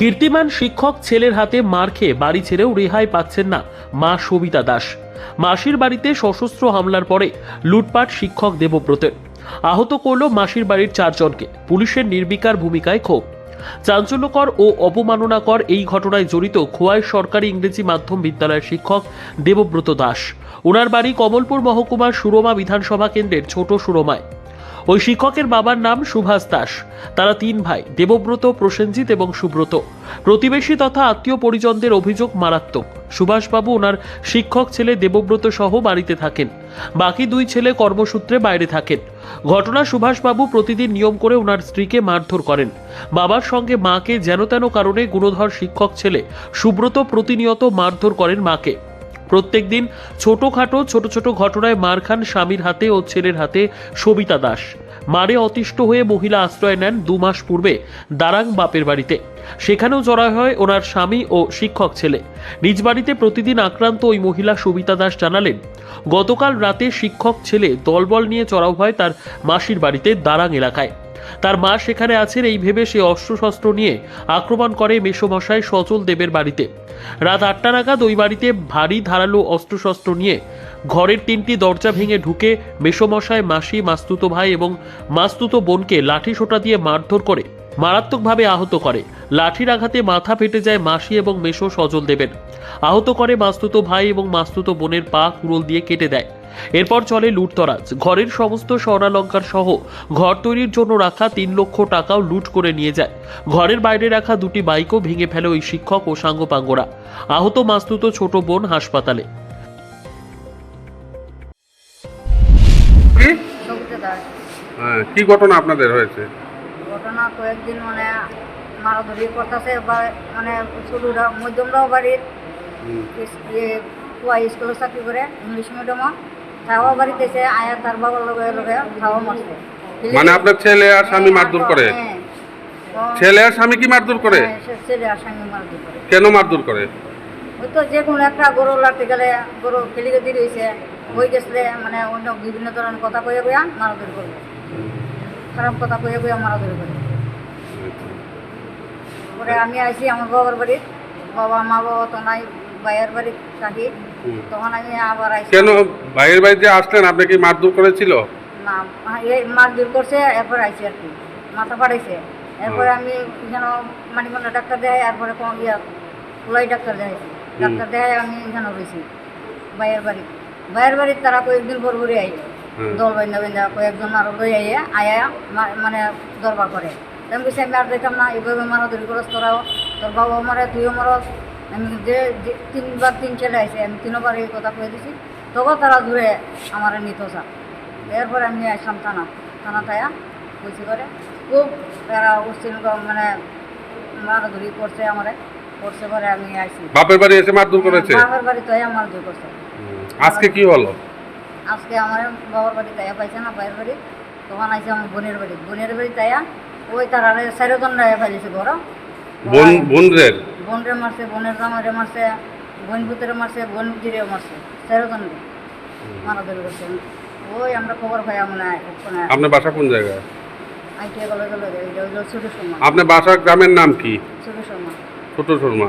কীর্তিমান শিক্ষক ছেলের হাতে মার খেয়ে বাড়ি ছেড়েও রেহাই পাচ্ছেন না মা সবিতা দাস। মাসির বাড়িতে সশস্ত্র হামলার পরে লুটপাট শিক্ষক দেবব্রতের। আহত করল মাসির বাড়ির চারজনকে। পুলিশের নির্বিকার ভূমিকায় ক্ষোভ। চাঞ্চল্যকর ও অপমাননাকর এই ঘটনায় জড়িত খোয়াই সরকারি ইংরেজি মাধ্যম বিদ্যালয়ের শিক্ষক দেবব্রত দাস। ওনার বাড়ি কমলপুর মহকুমার সুরমা বিধানসভা কেন্দ্রের ছোট সুরমায়। ওই শিক্ষকের বাবার নাম সুভাষ দাস। তারা তিন ভাই, দেবব্রত, প্রসেনজিৎ এবং সুব্রত। প্রতিবেশী তথা আত্মীয় পরিজনদের অভিযোগ মারাত্মক। সুভাষবাবু ওনার শিক্ষক ছেলে দেবব্রত সহ বাড়িতে থাকেন। বাকি দুই ছেলে কর্মসূত্রে বাইরে থাকেন। ঘটনা সুভাষবাবু প্রতিদিন নিয়ম করে ওনার স্ত্রীকে মারধর করেন। বাবার সঙ্গে মাকে যেন তেন কারণে গুণধর শিক্ষক ছেলে সুব্রত প্রতিনিয়ত মারধর করেন মাকে। প্রত্যেকদিন ছোটোখাটো, ছোট ছোট ঘটনায় মার খান স্বামীর হাতে ও ছেলের হাতে সবিতা দাস। মারে অতিষ্ঠ হয়ে মহিলা আশ্রয় নেন দু মাস পূর্বে দারাং বাপের বাড়িতে। সেখানেও জড়া হয় ওনার স্বামী ও শিক্ষক ছেলে। নিজ বাড়িতে প্রতিদিন আক্রান্ত ওই মহিলা সবিতা দাস জানালেন, গতকাল রাতে শিক্ষক ছেলে দলবল নিয়ে চড়াও হয় তার মাসির বাড়িতে দারাং এলাকায়। তার মা সেখানে আছেন এই ভেবে সে অস্ত্রশস্ত্র নিয়ে আক্রমণ করে মেষমশায় সচল দেবের বাড়িতে। রাত আটটা নাগাদ ওই বাড়িতে ভারী ধারালো অস্ত্রশস্ত্র নিয়ে ঘরের তিনটি দরজা ভেঙে ঢুকে মেষমশায় মাসি, মাস্তুতো ভাই এবং মাস্তুতো বোনকে লাঠি সোটা দিয়ে মারধর করে। মারাত্মকভাবে আহত করে। লাঠির আঘাতে মাথা ফেটে যায় মাসি এবং মেশো সজল দেবেন আহত করে মাস্তুতো ভাই এবং মাস্তুতো বোনের পা কুড়োল দিয়ে কেটে দেয়। এরপর চলে লুটতরাজ। ঘরের সমস্ত স্বর্ণালঙ্কার সহ ঘর তৈরির জন্য রাখা তিন লক্ষ টাকাও লুট করে নিয়ে যায়। ঘরের বাইরে রাখা দুটি বাইকও ভেঙে ফেলে ওই শিক্ষক ও সাঙ্গপাঙ্গরা। আহত মাস্তুতো ছোট বোন হাসপাতালে। কি? হ্যাঁ, ঘটনা আপনাদের হয়েছে? ঘটনা কয়েকদিন মানে মারাধরি করতেছে বা মানে ছোটরা মধ্যমরাও বাড়ির ইস- ইয়ে কুয়া স্কুলে চাকরি করে ইংলিশ মিডিয়ামও তাও বাড়িতে এসে আয়া তার বাবার লগে লগে তাও মারছে। মানে আপনার ছেলে আর স্বামী মারধর করে? হ্যাঁ। ছেলে আর স্বামী কি মারধর করে? হ্যাঁ, ছেলে আর সঙ্গে মারধর করে। কেন মারধর করে? ওই তো যে কোনো একটা গরু লাড়তে গেলে গরু খেলিকে দিয়ে রয়েছে হয়ে গেছলে মানে অন্য বিভিন্ন ধরনের কথা কয়ে কইয়া মারাধরি করবে খারাপ কথা কয়ে কইয়া মারাধরি করবে পরে আমি আইছি আমার বাবার বাড়ি। বাবা মা বাবা তো নাই ভাইয়ের বাড়ি থাকি। তখন আমি আবার আইছি। কেন? ভাইয়ের বাড়িতে আসলেন? আপনি কি মারধর করেছিল? না এই মার দূর করছে এরপর আইছি আর কি। মাথা ফাটাইছে। এরপরে আমি যেন মানিকন্দা ডাক্তার দেখাই এরপরে কোন ইয়া কুলাই ডাক্তার দেখাইছি। ডাক্তার দেখাই আমি এখানে রয়েছি ভাইয়ের বাড়ি। ভাইয়ের বাড়ির তারা কয়েকদিন পর পরে আই হুম। দল বাইন্দা বাইন্দা কয়েকজন আরও লই আইয়া আয়া মানে দরবার করে। আমি কিছু আমি আর দিতাম না এইভাবে মারাধরি করস তোরাও। তোর বাবা মারে তুইও মারস। আমি যে তিনবার তিন ছেলে আইসে আমি তিনবার এই কথা কয়ে দিছি। তখন তারা দূরে আমার নিত চা এরপরে আমি আসলাম থানা। থানা তায়া বলছি করে খুব তারা উচ্ছিল মানে মারাধরি করছে আমারে। করছে পরে আমি আইসি বাপের বাড়ি এসে মারধর করেছে? বাবার বাড়ি তো আমার দুই করছে। আজকে কি হলো? আজকে আমার বাবার বাড়ি তাইয়া পাইছে না ভাইয়ের বাড়ি। তখন আইছে আমার বোনের বাড়ি। বোনের বাড়ি তাইয়া ওই তারা চারিজন রায় ফেলেছে ঘর। বোন বোনরে মারছে বোনের জামাইরে মারছে বোন ভূতেরে মারছে বোন ভূতিরেও মারছে। চারিজন মারা ধরে করছে ওই আমরা খবর পাই মানে ওখানে আপনার বাসা কোন জায়গায় আপনার বাসার গ্রামের নাম কি? ছোট সময় ছোট শর্মা।